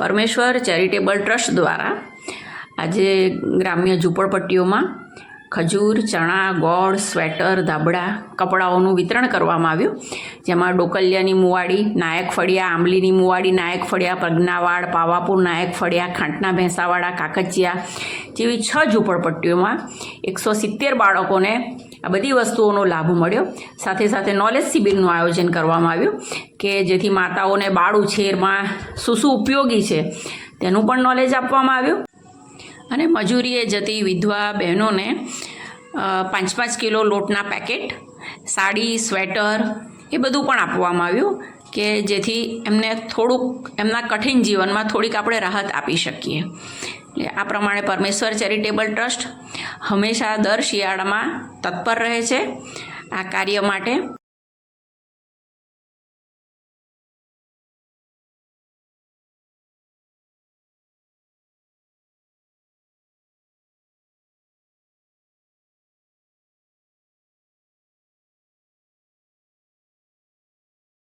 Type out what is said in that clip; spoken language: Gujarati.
પરમેશ્વર ચેરિટેબલ ટ્રસ્ટ દ્વારા આજે ગ્રામ્ય ઝૂંપડપટ્ટીઓમાં ખજૂર, ચણા, ગોળ, સ્વેટર, ધાબળા, કપડાઓનું વિતરણ કરવામાં આવ્યું. જેમાં ડોકલિયાની મુવાડી, નાયક ફળિયા, આંબલીની મુવાડી, નાયક ફળિયા પ્રજ્ઞાવાડ પાવાપુર, નાયક ફળિયા, ખાંટના ભેંસાવાડા કાકચિયા જેવી છ ઝૂંપડપટ્ટીઓમાં એકસો સિત્તેર બાળકોને આ બધી વસ્તુઓનો લાભ મળ્યો. સાથે સાથે નોલેજ શિબિરનું આયોજન કરવામાં આવ્યું કે જેથી માતાઓને બાળ ઉછેરમાં શું શું ઉપયોગી છે તેનું પણ નોલેજ આપવામાં આવ્યું. અને મજૂરીએ જતી વિધવા બહેનોને પાંચ પાંચ કિલો લોટના પેકેટ સાડી સ્વેટર એ બધું પણ આપવામાં આવ્યું. કે જેથી એમને થોડુંક, એમના કઠિન જીવનમાં થોડીક આપણે રાહત આપી શકીએ. એટલે આ પ્રમાણે પરમેશ્વર ચેરિટેબલ ટ્રસ્ટ હંમેશા દર શિયાળામાં તત્પર રહે છે આ કાર્ય માટે.